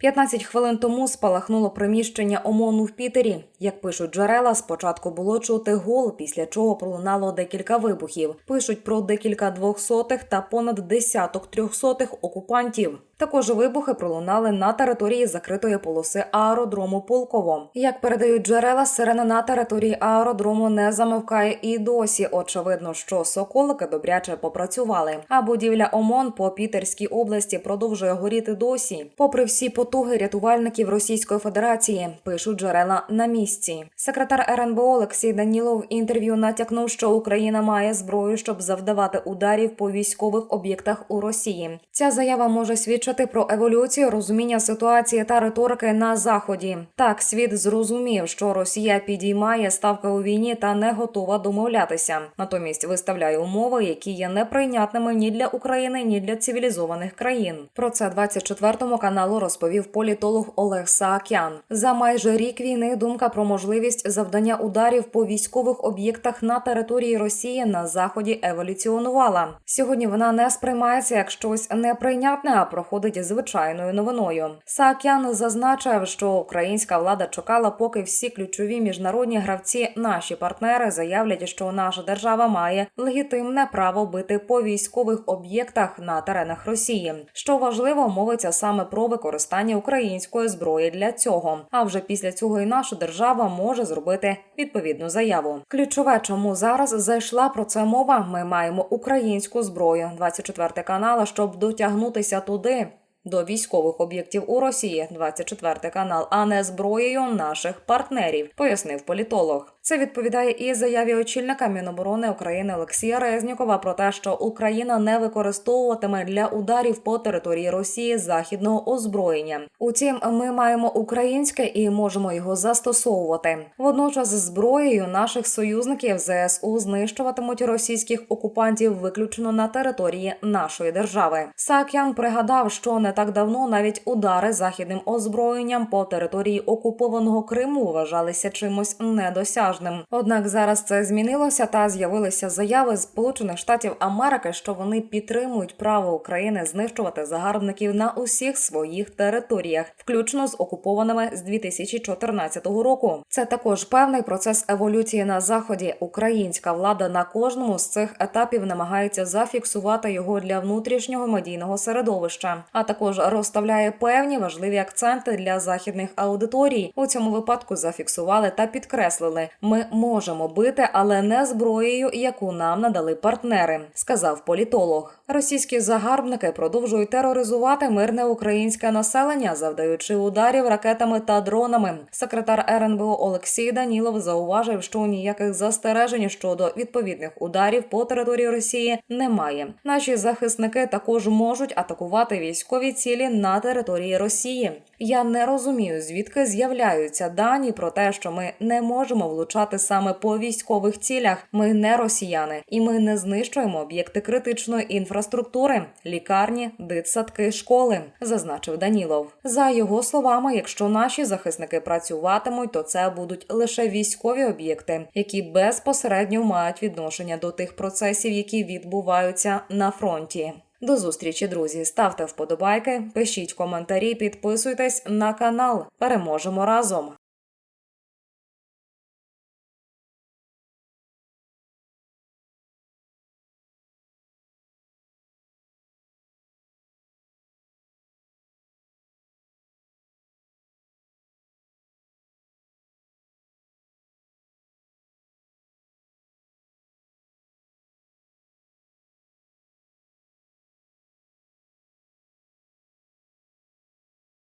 15 хвилин тому спалахнуло приміщення ОМОНу в Пітері. Як пишуть джерела, спочатку було чути гул, після чого пролунало декілька вибухів. Пишуть про декілька двохсотих та понад десяток трьохсотих окупантів. Також вибухи пролунали на території закритої полоси аеродрому Пулково. Як передають джерела, сирена на території аеродрому не замовкає і досі. Очевидно, що соколики добряче попрацювали. А будівля ОМОН по Пітерській області продовжує горіти досі. Попри всі потуги рятувальників Російської Федерації, пишуть джерела на місці. Секретар РНБО Олексій Данілов інтерв'ю натякнув, що Україна має зброю, щоб завдавати ударів по військових об'єктах у Росії. Ця заява може свідчити про еволюцію розуміння ситуації та риторики на заході. Так, світ зрозумів, що Росія підіймає ставки у війні та не готова домовлятися. Натомість виставляє умови, які є неприйнятними ні для України, ні для цивілізованих країн. Про це 24 каналу розповів політолог Олег Саакян. За майже рік війни думка про можливість завдання ударів по військових об'єктах на території Росії на заході еволюціонувала. Сьогодні вона не сприймається як щось неприйнятне, а проходить звичайною новиною. Саакян зазначив, що українська влада чекала, поки всі ключові міжнародні гравці, наші партнери, заявлять, що наша держава має легітимне право бити по військових об'єктах на теренах Росії. Що важливо, мовиться саме про використання української зброї для цього. А вже після цього і наша держава може зробити відповідну заяву. Ключове, чому зараз зайшла про це мова. Ми маємо українську зброю. 24 канал, щоб дотягнутися туди. До військових об'єктів у Росії 24 канал, а не зброєю наших партнерів, пояснив політолог. Це відповідає і заяві очільника Міноборони України Олексія Резнікова про те, що Україна не використовуватиме для ударів по території Росії західного озброєння. Утім, ми маємо українське і можемо його застосовувати. Водночас, зброєю наших союзників ЗСУ знищуватимуть російських окупантів виключно на території нашої держави. Саакян пригадав, що не так давно навіть удари західним озброєнням по території окупованого Криму вважалися чимось недосяжним. Однак зараз це змінилося та з'явилися заяви Сполучених Штатів Америки, що вони підтримують право України знищувати загарбників на усіх своїх територіях, включно з окупованими з 2014 року. Це також певний процес еволюції на заході. Українська влада на кожному з цих етапів намагається зафіксувати його для внутрішнього медійного середовища, а також розставляє певні важливі акценти для західних аудиторій. У цьому випадку зафіксували та підкреслили: ми можемо бити, але не зброєю, яку нам надали партнери, сказав політолог. Російські загарбники продовжують тероризувати мирне українське населення, завдаючи ударів ракетами та дронами. Секретар РНБО Олексій Данілов зауважив, що ніяких застережень щодо відповідних ударів по території Росії немає. Наші захисники також можуть атакувати військові цілі на території Росії. Я не розумію, звідки з'являються дані про те, що ми не можемо влучати саме по військових цілях. Ми не росіяни, і ми не знищуємо об'єкти критичної інфраструктури, лікарні, дитсадки, школи, зазначив Данілов. За його словами, якщо наші захисники працюватимуть, то це будуть лише військові об'єкти, які безпосередньо мають відношення до тих процесів, які відбуваються на фронті. До зустрічі, друзі. Ставте вподобайки, пишіть коментарі, підписуйтесь на канал. Переможемо разом.